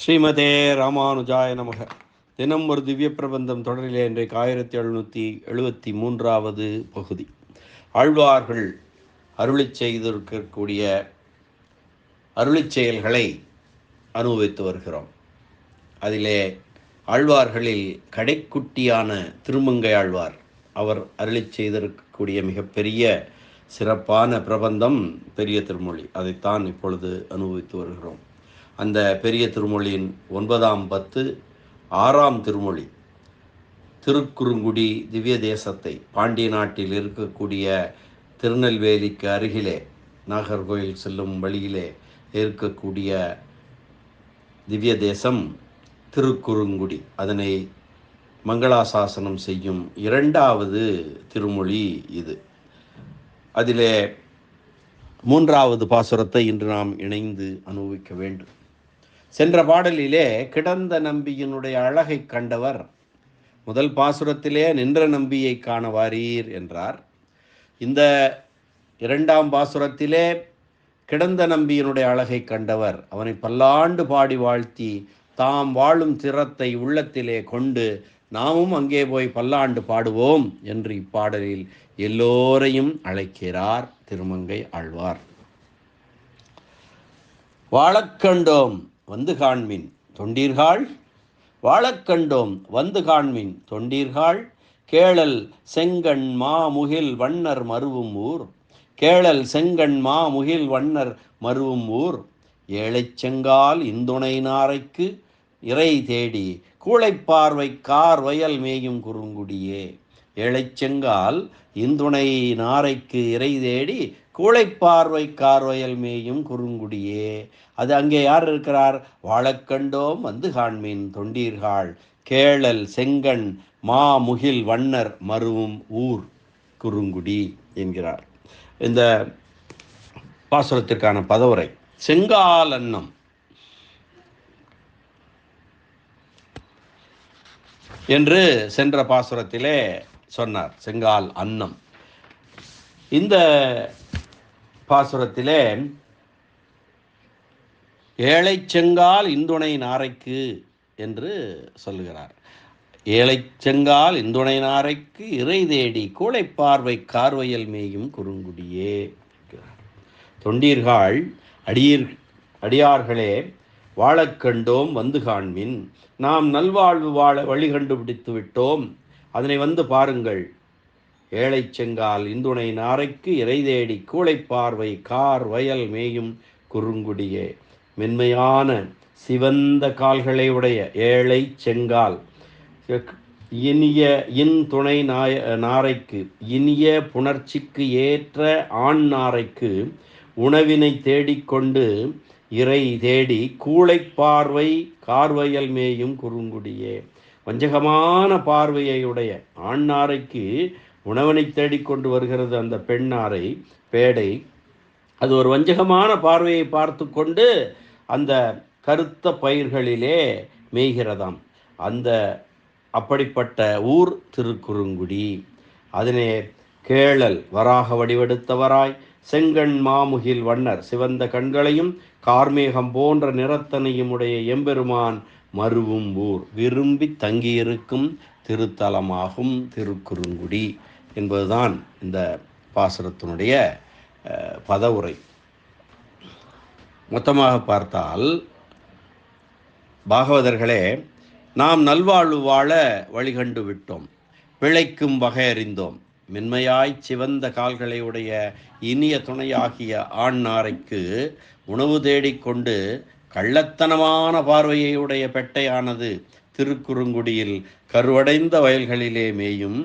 ஸ்ரீமதே ராமானுஜாய நமக. தினம் ஒரு திவ்ய பிரபந்தம் தொடரிலே இன்றைக்கு ஆயிரத்தி எழுநூற்றி எழுபத்தி மூன்றாவது பகுதி. ஆழ்வார்கள் அருளி செய்திருக்கக்கூடிய அருளி செயல்களை அனுபவித்து வருகிறோம். அதிலே ஆழ்வார்களில் கடைக்குட்டியான திருமங்கை ஆழ்வார் அவர் அருளி செய்திருக்கக்கூடிய மிகப்பெரிய சிறப்பான பிரபந்தம் பெரிய திருமொழி. அதைத்தான் இப்பொழுது அனுபவித்து வருகிறோம். அந்த பெரிய திருமொழியின் ஒன்பதாம் பத்து ஆறாம் திருமொழி. திருக்குறுங்குடி திவ்ய தேசத்தை பாண்டிய நாட்டில் இருக்கக்கூடிய திருநெல்வேலிக்கு அருகிலே நாகர்கோயில் செல்லும் வழியிலே இருக்கக்கூடிய திவ்ய தேசம் திருக்குறுங்குடி. அதனை மங்களாசாசனம் செய்யும் இரண்டாவது திருமொழி இது. அதிலே மூன்றாவது பாசுரத்தை இன்று நாம் இணைந்து அனுபவிக்க வேண்டும். சென்ற பாடலிலே கிடந்த நம்பியினுடைய அழகை கண்டவர் முதல் பாசுரத்திலே நின்ற நம்பியை காண வாரீர் என்றார். இந்த இரண்டாம் பாசுரத்திலே கிடந்த நம்பியினுடைய அழகை கண்டவர் அவனை பல்லாண்டு பாடி வாழ்த்தி தாம் வாழும் திறத்தை உள்ளத்திலே கொண்டு நாமும் அங்கே போய் பல்லாண்டு பாடுவோம் என்று இப்பாடலில் எல்லோரையும் அழைக்கிறார் திருமங்கை ஆழ்வார். வாழக்கண்டோம் வந்து காண்மின் தொண்டீர்கள். வாழக்கண்டோம் வந்து காண்மின் தொண்டீர்கள். கேளல் செங்கண் மாமுகில் வண்ணர் மருவும் ஊர். கேளல் செங்கண் மாமுகில் வண்ணர் மருவும் ஊர். ஏழைச்செங்கால் இந்துணை நாரைக்கு இறை தேடி கூளைப்பார்வை கார் வயல் மேயும் குறுங்குடியே. ஏழைச்செங்கால் இந்துணை நாரைக்கு இறை தேடி கூளைப்பார்வை கார்வயல் மேயும் குறுங்குடியே. அது அங்கே யார் இருக்கிறார்? வாழக்கண்டோம் வந்து காண்மீன் தொண்டீர்கள். கேளல் செங்கண் மா முகில் வண்ணர் மருவும் ஊர் குறுங்குடி என்கிறார். இந்த பாசுரத்திற்கான பதவுரை செங்கால் அன்னம் என்று சென்ற பாசுரத்திலே சொன்னார் செங்கால் அன்னம் இந்த பாசுரத்திலே ஏழை செங்கால் இந்துணை நாரைக்கு என்று சொல்லுகிறார். ஏழை செங்கால் இந்துணை நாரைக்கு இறை தேடி கூளை பார்வை கார்வையல் மேயும் குறுங்குடியே தொண்டீர்கள் அடியீர் அடியார்களே வாழக் கண்டோம் வந்து காண்மின். நாம் நல்வாழ்வு வாழ வழி கண்டுபிடித்து விட்டோம். அதனை வந்து பாருங்கள். ஏழை செங்கால் இந்துணை நாரைக்கு இறை தேடி கூளை பார்வை கார் வயல் மேயும் குறுங்குடியே. மென்மையான சிவந்த கால்களை உடைய ஏழை செங்கால். இனிய இன் துணை நாய நாரைக்கு இனிய புணர்ச்சிக்கு ஏற்ற ஆண் நாரைக்கு உணவினை தேடிக்கொண்டு இறை தேடி கூளை பார்வை கார்வயல் மேயும் குறுங்குடியே. வஞ்சகமான பார்வையை உடைய ஆண் நாரைக்கு உணவனை தேடிக்கொண்டு வருகிறது அந்த பெண்ணாரை பேடை. அது ஒரு வஞ்சகமான பார்வையை பார்த்து கொண்டு அந்த கருத்த பயிர்களிலே மேய்கிறதாம். அந்த அப்படிப்பட்ட ஊர் திருக்குறுங்குடி. அதனே கேளல் வராக வடிவெடுத்தவராய் செங்கண் மாமுகில் வண்ணர் சிவந்த கண்களையும் கார்மேகம் போன்ற நிறத்தனையும் உடைய எம்பெருமான் மருவும் ஊர். விரும்பி தங்கியிருக்கும் திருத்தலமாகும் திருக்குறுங்குடி. என்பதுதான் இந்த பாசுரத்தினுடைய பதவுரை. மொத்தமாக பார்த்தால் பாகவதர்களே நாம் நல்வாழ்வு வாழ வழிகண்டு விட்டோம். பிழைக்கும் வகையறிந்தோம். மென்மையாய் சிவந்த கால்களை உடைய இனிய துணையாகிய ஆண் நாரைக்கு உணவு தேடிக்கொண்டு கள்ளத்தனமான பார்வையை உடைய பெட்டையானது திருக்குறுங்குடியில் கருவடைந்த வயல்களிலே மேயும்.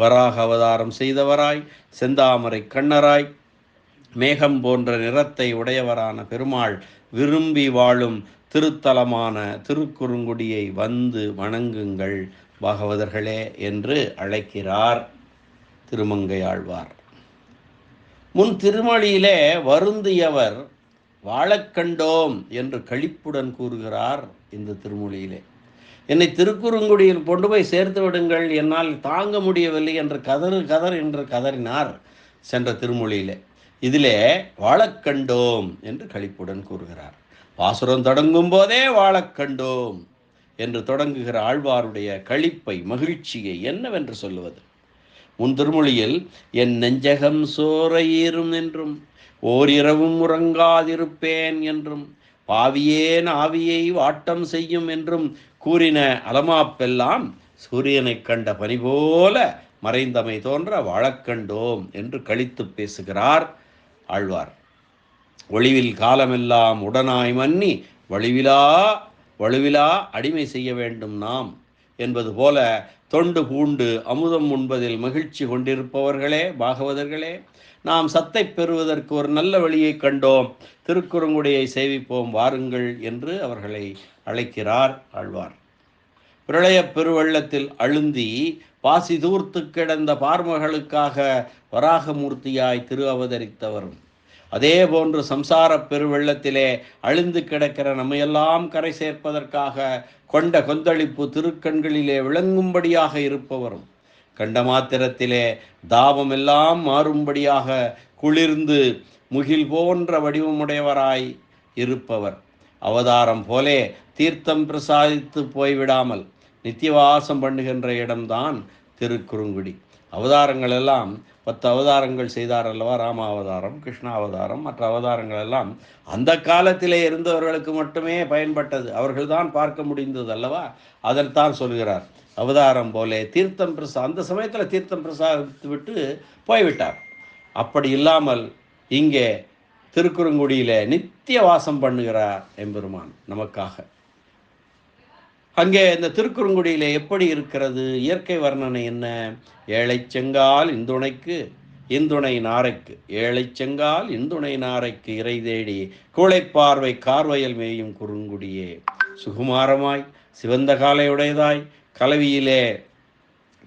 வராக அவதாரம் செய்தவராய் செந்தாமரை கண்ணராய் மேகம் போன்ற நிறத்தை உடையவரான பெருமாள் விரும்பி வாழும் திருத்தலமான திருக்குறுங்குடியை வந்து வணங்குங்கள் பாகவதர்களே என்று அழைக்கிறார் திருமங்கையாழ்வார். முன் திருமொழியிலே வருந்தியவர் வாழக்கண்டோம் என்று கழிப்புடன் கூறுகிறார் இந்த திருமொழியிலே. என்னை திருக்குறுங்குடியில் கொண்டு போய் சேர்த்து விடுங்கள். என்னால் தாங்க முடியவில்லை என்று கதறு கதர் என்று கதறினார் சென்ற திருமொழியிலே. இதிலே வாழக்கண்டோம் என்று கழிப்புடன் கூறுகிறார். பாசுரம் தொடங்கும் போதே வாழக்கண்டோம் என்று தொடங்குகிற ஆழ்வாருடைய களிப்பை மகிழ்ச்சியை என்னவென்று சொல்லுவது? முன் திருமொழியில் என் நெஞ்சகம் சோரையீரும் என்றும் ஓரிரவும் உறங்காதிருப்பேன் என்றும் பாவியேன் ஆவியை வாட்டம் செய்யும் என்றும் கூறின அலமாப்பெல்லாம் சூரியனைக் கண்ட பனி போல மறைந்தமை தோன்ற வாழக்கண்டோம் என்று கழித்து பேசுகிறார் ஆழ்வார். ஒளிவில் காலமெல்லாம் உடனாய் மன்னி வழிவிலா வலுவிலா அடிமை செய்ய வேண்டும் நாம். என்பது போல தொண்டு பூண்டு அமுதம் உண்பதில் மகிழ்ச்சி கொண்டிருப்பவர்களே பாகவதர்களே நாம் சத்தை பெறுவதற்கு ஒரு நல்ல வழியை கண்டோம். திருக்குறங்குடியை சேவிப்போம் வாருங்கள் என்று அவர்களை அழைக்கிறார் ஆழ்வார். பிரளயப் பெருவெள்ளத்தில் அழுந்தி பாசி தூர்த்து கிடந்த பார்மகளுக்காக வராகமூர்த்தியாய் திரு அவதரித்தவரும் அதே போன்று சம்சார பெருவெள்ளத்திலே அழிந்து கிடக்கிற நம்மையெல்லாம் கரை சேர்ப்பதற்காக கொண்ட கொந்தளிப்பு திருக்கண்களிலே விளங்கும்படியாக இருப்பவரும் கண்ட மாத்திரத்திலே தாபமெல்லாம் மாறும்படியாக குளிர்ந்து முகில் போன்ற வடிவமுடையவராய் இருப்பவர். அவதாரம் போலே தீர்த்தம் பிரசாதித்து போய்விடாமல் நித்தியவாசம் பண்ணுகின்ற இடம்தான் திருக்குறுங்குடி. அவதாரங்கள் எல்லாம் பத்து அவதாரங்கள் செய்தார் அல்லவா? ராம அவதாரம் கிருஷ்ண அவதாரம் மற்ற அவதாரங்கள் எல்லாம் அந்த காலத்திலே இருந்தவர்களுக்கு மட்டுமே பயன்பட்டது. அவர்கள்தான் பார்க்க முடிந்தது அல்லவா? அதைத்தான் சொல்கிறார். அவதாரம் போலே தீர்த்தம் பிரசா அந்த சமயத்தில் தீர்த்தம் பிரசாதித்து விட்டு போய்விட்டார். அப்படி இல்லாமல் இங்கே திருக்குறுங்குடியில் நித்திய வாசம் பண்ணுகிறார் எம்பெருமான் நமக்காக. அங்கே இந்த திருக்குறுங்குடியில் எப்படி இருக்கிறது? இயற்கை வர்ணனை என்ன? ஏழை செங்கால் இந்துணைக்கு இந்துணை நாரைக்கு. ஏழை செங்கால் இந்துணை நாரைக்கு இறை தேடி கூளைப்பார்வை கார்வயல் மேயும் குறுங்குடியே. சுகுமாரமாய் சிவந்த காலையுடையதாய் கலவியிலே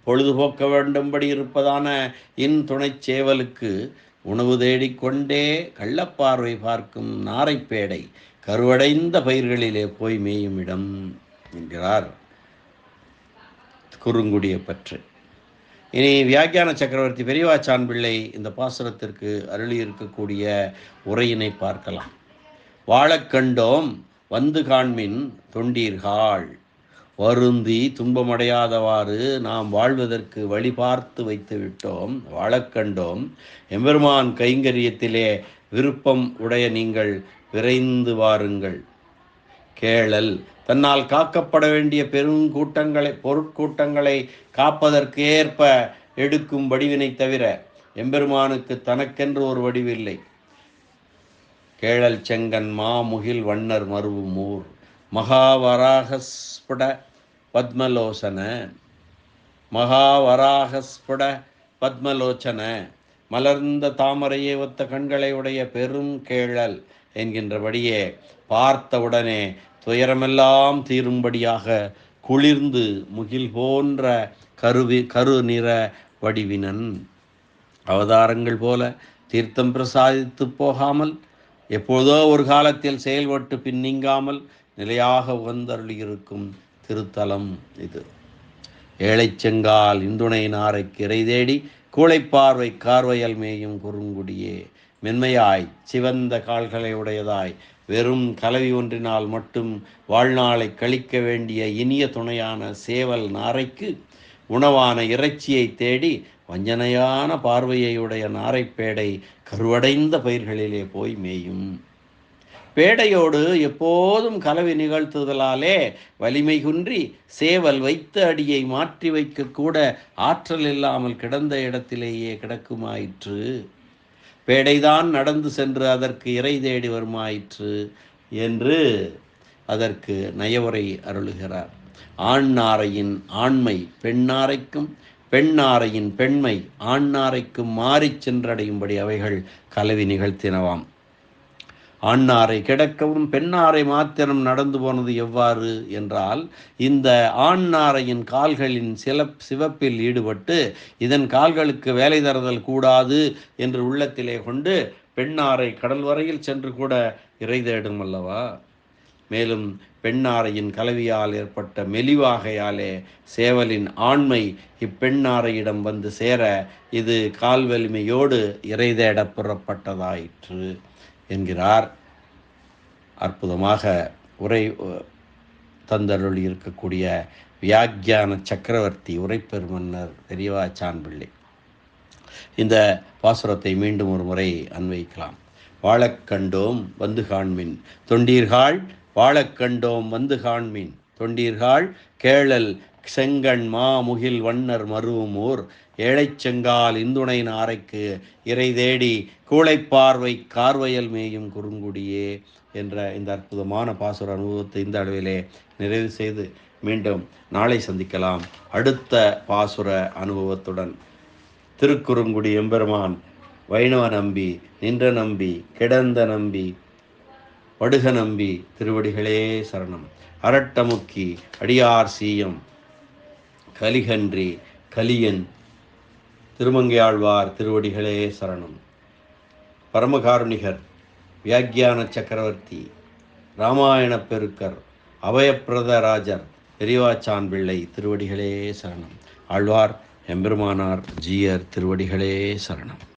பொழுதுபோக்க வேண்டும்படி இருப்பதான இன் துணைச் சேவலுக்கு உணவு தேடிக்கொண்டே கள்ளப்பார்வை பார்க்கும் நாரைப்பேடை கருவடைந்த பயிர்களிலே போய் மேயும் இடம். என்கிறார். குறுங்குடியை பற்று. இனி வியாக்கியான சக்கரவர்த்தி பெரியவாச்சான் பிள்ளை இந்த பாசுரத்திற்கு அருளி இருக்கக்கூடிய உரையினை பார்க்கலாம். வாழக் கண்டோம் வந்து காண்மின் தொண்டீர்கள். வருந்தி துன்பமடையாதவாறு நாம் வாழ்வதற்கு வழி பார்த்து வைத்து விட்டோம். வாழக்கண்டோம் எம்பெருமான் கைங்கரியத்திலே விருப்பம் உடைய நீங்கள் விரைந்து வாருங்கள். கேளல். தன்னால் காக்கப்பட வேண்டிய பெருங்கூட்டங்களை பொருட்கூட்டங்களை காப்பதற்கு ஏற்ப எடுக்கும் வடிவினை தவிர எம்பெருமானுக்கு தனக்கென்று ஒரு வடிவில்லை. கேழல் செங்கன் மாமுகில் வண்ணர் மருவு மூர். மகாவராகஸ்புட பத்மலோசன. மகாவராகஸ்புட பத்மலோச்சன மலர்ந்த தாமரையை ஒத்த கண்களை உடைய பெரும் கேழல் என்கின்றபடியே பார்த்தவுடனே துயரமெல்லாம் தீரும்படியாக குளிர்ந்து முகில் போன்ற கருவி கரு நிற வடிவினன். அவதாரங்கள் போல தீர்த்தம் பிரசாதித்து போகாமல் எப்போதோ ஒரு காலத்தில் செயல்பட்டு பின் நீங்காமல் நிலையாக உகந்தருளியிருக்கும் திருத்தலம் இது. ஏழைச்செங்கால் இந்துணை நாரை கிரை தேடி கூளைப்பார்வை கார்வையல் மேயும் குறுங்குடியே. மென்மையாய் சிவந்த கால்களை உடையதாய் வெறும் கலவி ஒன்றினால் மட்டும் வாழ்நாளை கழிக்க வேண்டிய இனிய துணையான சேவல் நாரைக்கு உணவான இறைச்சியை தேடி வஞ்சனையான பார்வையுடைய நாரைப்பேடை கருவடைந்த பயிர்களிலே போய் மேயும். பேடையோடு எப்போதும் கலவி நிகழ்த்துதலாலே வலிமை குன்றி சேவல் வைத்த அடியை மாற்றி வைக்க கூட ஆற்றல் இல்லாமல் கிடந்த இடத்திலேயே கிடக்குமாயிற்று. பேடைதான் நடந்து சென்று அதற்கு இறை தேடி வருமாயிற்று என்று அதற்கு நயவுரை அருளுகிறார். ஆண்நாரையின் ஆண்மை பெண்ணாரைக்கும் பெண்ணாரையின் பெண்மை ஆண்நாரைக்கும் மாறிச் சென்றடையும்படி அவைகள் கலவி நிகழ்த்தினவாம். ஆண்ணாரை கிடக்கவும் பெண்ணாரை மாத்திரம் நடந்து போனது எவ்வாறு என்றால் இந்த ஆண்ணாரையின் கால்களின் சில சிவப்பில் ஈடுபட்டு இதன் கால்களுக்கு வேலை தருதல் கூடாது என்று உள்ளத்திலே கொண்டு பெண்ணாரை கடல் வரையில் சென்று கூட இறை தேடும் அல்லவா? மேலும் பெண்ணாரையின் கலவியால் ஏற்பட்ட மெலிவாகையாலே சேவலின் ஆண்மை இப்பெண்ணாரையிடம் வந்து சேர இது கால் வலிமையோடு இறை தேட புறப்பட்டதாயிற்று. என்கிறார். அற்புதமாக உரை தந்தருள் இருக்கக்கூடிய வியாக்கியான சக்கரவர்த்தி உரைப்பெருமன்னர் தெரியவா சான்பிள்ளை. இந்த பாசுரத்தை மீண்டும் ஒரு முறை அன்வைக்கலாம். வாழக்கண்டோம் வந்து காண்மின் தொண்டீர்கள் வாழக் கண்டோம் வந்து காண்மின் தொண்டீர்கள் கேளல் செங்கண் மா முகில் வண்ணர் மருவமூர் ஏழைச் செங்கால் இந்துணை நாரைக்கு இறை தேடி கூளைப்பார்வை கார்வயல் மேயும் குறுங்குடியே என்ற இந்த அற்புதமான பாசுர அனுபவத்தை இந்த அளவிலே நிறைவு செய்து மீண்டும் நாளை சந்திக்கலாம். அடுத்த பாசுர அனுபவத்துடன். திருக்குறுங்குடி எம்பெருமான் வைணவ நம்பி நின்ற நம்பி கிடந்த நம்பி வடுக நம்பி திருவடிகளே சரணம். அரட்டமுக்கி அடியார் சீயம். கலிகன்றி கலியன் திருமங்கையாழ்வார் திருவடிகளே சரணம். பரமகாருணிகர் வியாக்கியான சக்கரவர்த்தி ராமாயணப் பெருக்கர் அவயப்பிரதராஜர் பெரியவாச்சான் பிள்ளை திருவடிகளே சரணம். ஆழ்வார் எம்பெருமானார் ஜீயர் திருவடிகளே சரணம்.